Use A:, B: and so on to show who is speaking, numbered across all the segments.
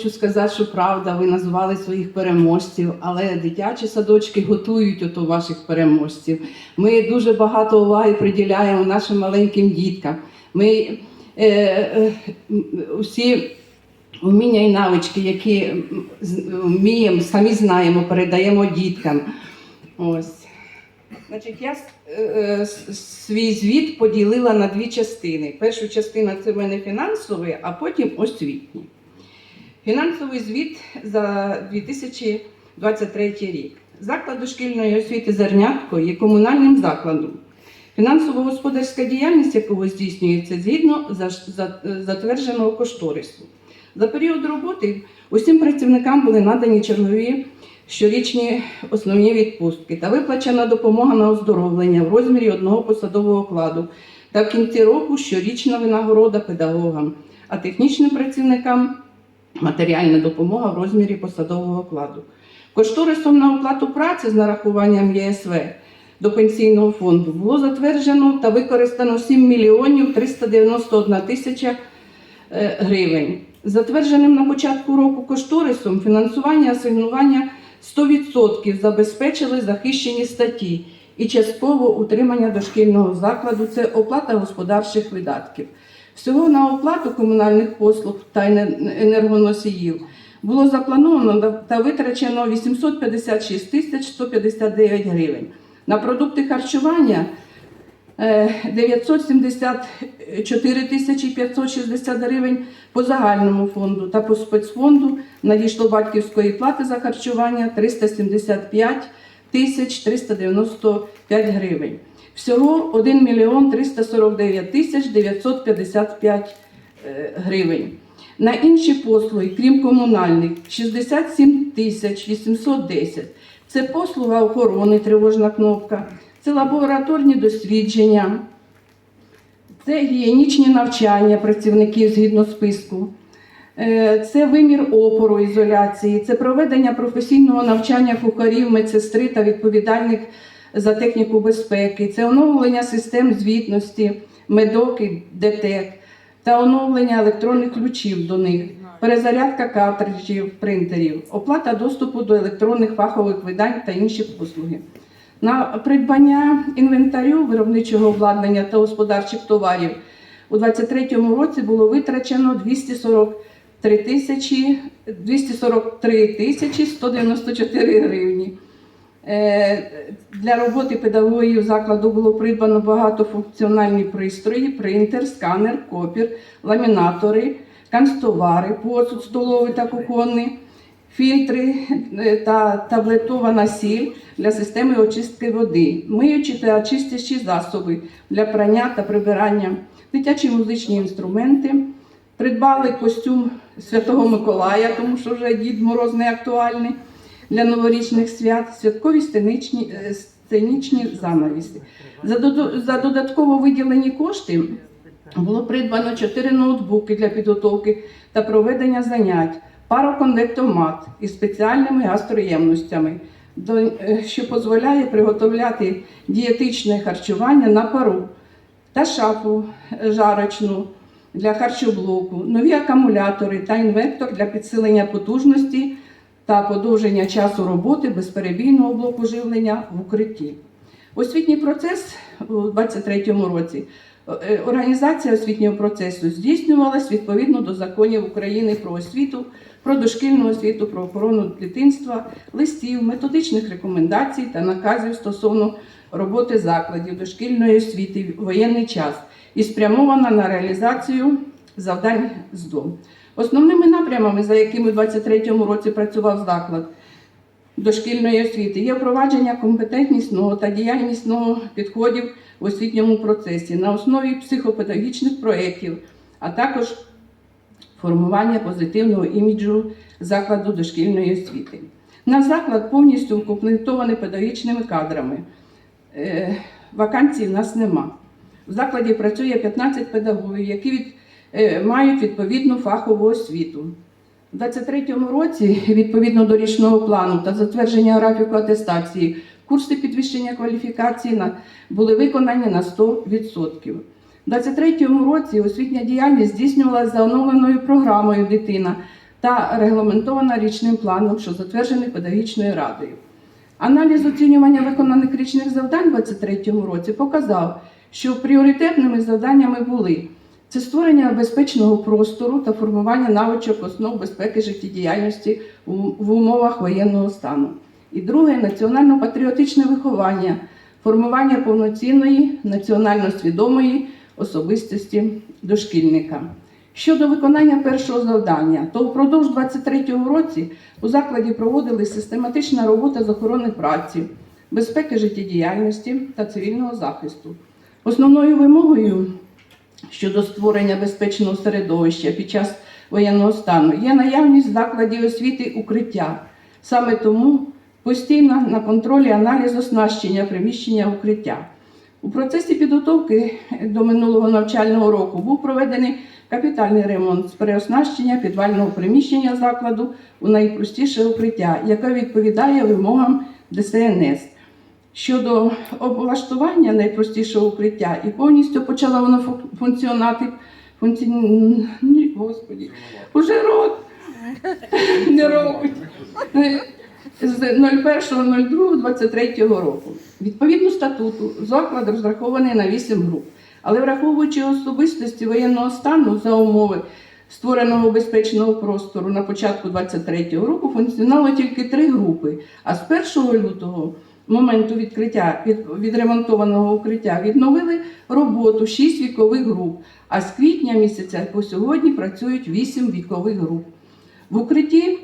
A: хочу сказати, що правда, ви назвали своїх переможців, але дитячі садочки готують ото ваших переможців. Ми дуже багато уваги приділяємо нашим маленьким діткам. Ми е, е, м, усі вміння і навички, які вміємо, самі знаємо, передаємо діткам. Ось. Значить, я е, е, свій звіт поділила на дві частини. Перша частина це в мене фінансовий, а потім освітній. Фінансовий звіт за 2023 рік. Заклад дошкільної освіти Зернятко є комунальним закладом. Фінансово-господарська діяльність якого здійснюється згідно за- затвердженого кошторису. За період роботи усім працівникам були надані чергові щорічні основні відпустки та виплачена допомога на оздоровлення в розмірі одного посадового окладу та в кінці року щорічна винагорода педагогам, а технічним працівникам матеріальна допомога в розмірі посадового окладу. Кошторисом на оплату праці з нарахуванням ЄСВ до пенсійного фонду було затверджено та використано 7 мільйонів 391 тисяча е, гривень. Затвердженим на початку року кошторисом фінансування асигнування 100% забезпечили захищені статті і частково утримання дошкільного закладу це оплата господарчих видатків. Всього на оплату комунальних послуг та енергоносіїв було заплановано та витрачено 856 тисяч 159 гривень. На продукти харчування е, 974 тисячі 560 гривень по загальному фонду та по спецфонду надійшло батьківської плати за харчування 375 тисяч 395 гривень. Всього 1 мільйон 349 тисяч 955 е, гривень. На інші послуги, крім комунальних, 67 тисяч 810. Це послуга охорони, тривожна кнопка, це лабораторні дослідження, це гігієнічні навчання працівників згідно списку. Е, Це вимір опору ізоляції, це проведення професійного навчання кухарів, медсестри та відповідальних за техніку безпеки, це оновлення систем звітності, медок і ДТЕК та оновлення електронних ключів до них, перезарядка картриджів, принтерів, оплата доступу до електронних фахових видань та інші послуги. На придбання інвентарю, виробничого обладнання та господарчих товарів у 2023 році було витрачено 243 тисячі 243 тисячі 194 гривні. Е, Для роботи педагогів закладу було придбано багатофункціональні пристрої, принтер, сканер, копір, ламінатори, канцтовари, посуд столовий та кухонний, фільтри е, та таблетована сіль для системи очистки води, миючі та чистячі засоби для прання та прибирання, дитячі музичні інструменти. Придбали костюм Святого Миколая, тому що вже Дід Мороз не актуальний для новорічних свят, святкові сценічні, е, сценічні занавіси. За, додатково виділені кошти було придбано 4 ноутбуки для підготовки та проведення занять, пароконвектомат із спеціальними гастроємностями, до- е, що дозволяє приготовляти дієтичне харчування на пару та шафу е, жарочну для харчоблоку, нові акумулятори та інвектор для підсилення потужності та подовження часу роботи безперебійного блоку живлення в укритті. Освітній процес у 2023 році. е, Організація освітнього процесу здійснювалась відповідно до законів України про освіту, про дошкільну освіту, про охорону дитинства, листів, методичних рекомендацій та наказів стосовно роботи закладів дошкільної освіти в воєнний час і спрямована на реалізацію завдань ЗДО. Основними напрямами, за якими у 2023 році працював заклад дошкільної освіти, є впровадження компетентнісного та діяльнісного підходів в освітньому процесі на основі психопедагогічних проєктів, а також формування позитивного іміджу закладу дошкільної освіти. Наш заклад повністю укомплектований педагогічними кадрами. Е, Вакансій в нас нема. В закладі працює 15 педагогів, які від, мають відповідну фахову освіту. У 2023 році, відповідно до річного плану та затвердження графіку атестації, курси підвищення кваліфікації були виконані на 100%. У 2023 році освітня діяльність здійснювалася за оновленою програмою дитина та регламентована річним планом, що затверджений педагогічною радою. Аналіз оцінювання виконаних річних завдань у 2023 році показав, що пріоритетними завданнями були це створення безпечного простору та формування навичок основ безпеки життєдіяльності в умовах воєнного стану. І друге національно-патріотичне виховання, формування повноцінної національно свідомої особистості дошкільника. Щодо виконання першого завдання, то впродовж 2023 році у закладі проводилась систематична робота з охорони праці, безпеки життєдіяльності та цивільного захисту. Основною вимогою щодо створення безпечного середовища під час воєнного стану є наявність в закладі освіти укриття. Саме тому постійно на контролі аналіз оснащення приміщення укриття. У процесі підготовки до минулого навчального року був проведений капітальний ремонт з переоснащення підвального приміщення закладу у найпростіше укриття, яке відповідає вимогам ДСНС. Щодо облаштування найпростішого укриття, і повністю почало воно фу- функціонати. Функці... Ні, господі, уже рот не робить. З 01.02.23 року. Відповідно статуту, заклад розрахований на 8 груп. Але враховуючи особистості воєнного стану за умови створеного безпечного простору на початку 23-го року функціонувало тільки три групи. А з 1 лютого, моменту відкриття від, відремонтованого укриття, відновили роботу 6 вікових груп. А з квітня місяця по сьогодні працюють 8 вікових груп. В укритті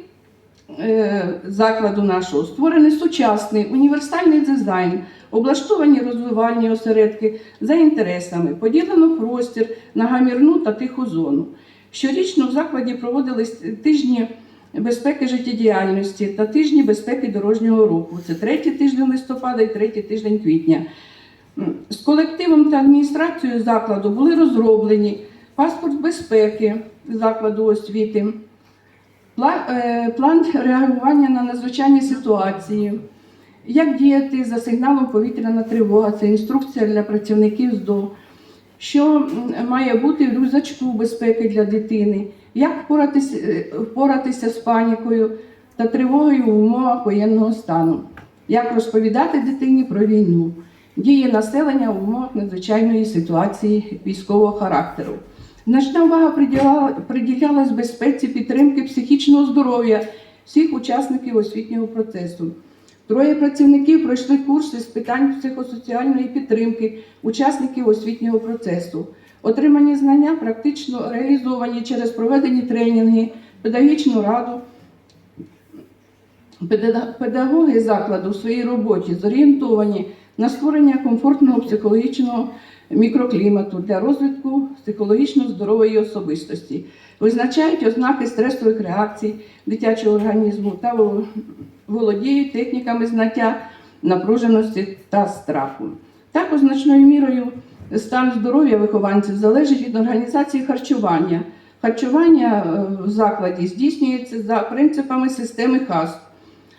A: е, закладу нашого створений сучасний універсальний дизайн, облаштовані розвивальні осередки за інтересами, поділено простір на гамірну та тиху зону. Щорічно в закладі проводились тижні безпеки життєдіяльності та тижні безпеки дорожнього руху. Це третій тиждень листопада і третій тиждень квітня. З колективом та адміністрацією закладу були розроблені паспорт безпеки закладу освіти, е, план реагування на надзвичайні ситуації, як діяти за сигналом повітряна тривога, це інструкція для працівників ЗДО, що має бути в рюкзачку безпеки для дитини, як впоратися, е, впоратися з панікою та тривогою в умовах воєнного стану, як розповідати дитині про війну, дії населення в умовах надзвичайної ситуації військового характеру. Значна увага приділяла- приділялась безпеці підтримки психічного здоров'я всіх учасників освітнього процесу. Троє працівників пройшли курси з питань психосоціальної підтримки учасників освітнього процесу. Отримані знання практично реалізовані через проведені тренінги, педагогічну раду. Педагоги закладу в своїй роботі зорієнтовані на створення комфортного психологічного мікроклімату для розвитку психологічно здорової особистості, визначають ознаки стресових реакцій дитячого організму та володіють техніками знаття напруженості та страху. Також значною мірою стан здоров'я вихованців залежить від організації харчування. Харчування е, в закладі здійснюється за принципами системи ХАС.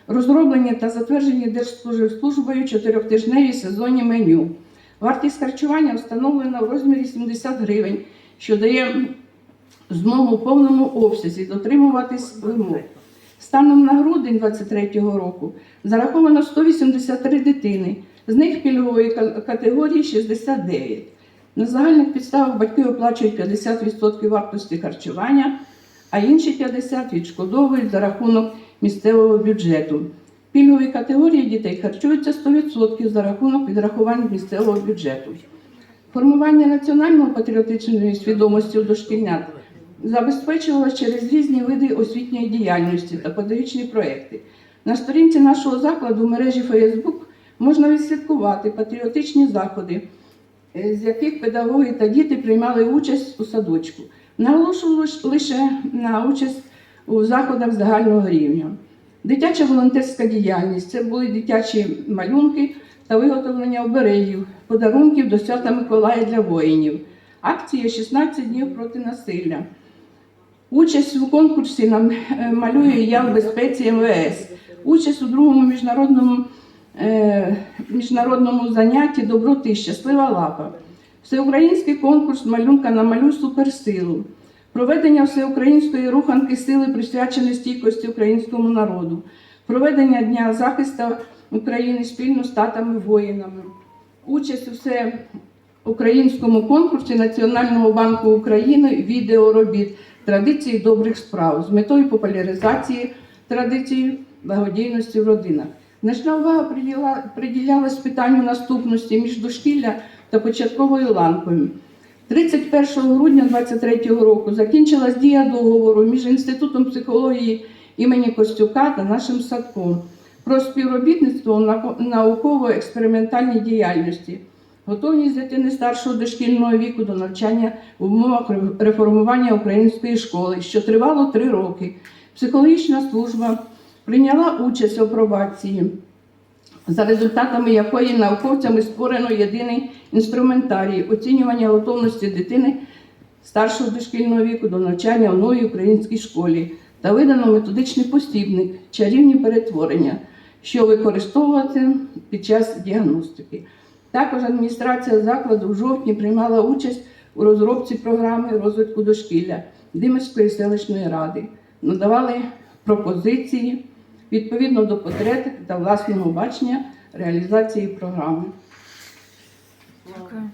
A: Розроблені та затверджені Держслужбою чотирьохтижневі сезонні меню. Вартість харчування встановлена в розмірі 70 гривень, що дає змогу в повному обсязі дотримуватись вимог. Станом на грудень 2023 року зараховано 183 дитини, з них пільгової категорії 69. На загальних підставах батьки оплачують 50% вартості харчування, а інші 50% відшкодовують за рахунок місцевого бюджету. Пільгові категорії дітей харчуються 100% за рахунок відрахувань місцевого бюджету. Формування національної патріотичної свідомості у дошкільнят забезпечувалося через різні види освітньої діяльності та педагогічні проекти. На сторінці нашого закладу в мережі Facebook можна відслідкувати патріотичні заходи, е, з яких педагоги та діти приймали участь у садочку. Наголошую лише на участь у заходах загального рівня. Дитяча волонтерська діяльність це були дитячі малюнки та виготовлення оберегів, подарунків до свята Миколая для воїнів. Акція 16 днів проти насилля. Участь у конкурсі нам е, малює я в безпеці МВС. Участь у другому міжнародному, міжнародному занятті Доброти Щаслива лапа. Всеукраїнський конкурс малюнка на малю суперсилу. проведення всеукраїнської руханки сили присвяченої стійкості українському народу, проведення Дня захисту України спільно з татами воїнами, участь у всеукраїнському конкурсі Національного банку України відеоробіт традиції добрих справ з метою популяризації традицій благодійності в родинах. Значна увага приділялась питанню наступності між дошкілля та початковою ланкою. 31 грудня 2023 року закінчилась дія договору між Інститутом психології імені Костюка та нашим садком про співробітництво у науково-експериментальній діяльності, готовність дитини старшого дошкільного віку до навчання в умовах реформування української школи, що тривало три роки. Психологічна служба прийняла участь в апробації за результатами якої науковцями створено єдиний інструментарій оцінювання готовності дитини старшого дошкільного віку до навчання в новій українській школі та видано методичний посібник чарівні перетворення, що використовувати під час діагностики. Також адміністрація закладу в жовтні приймала участь у розробці програми розвитку дошкілля Димирської селищної ради, надавали пропозиції відповідно до потреб та власного бачення реалізації програми.
B: Дякую.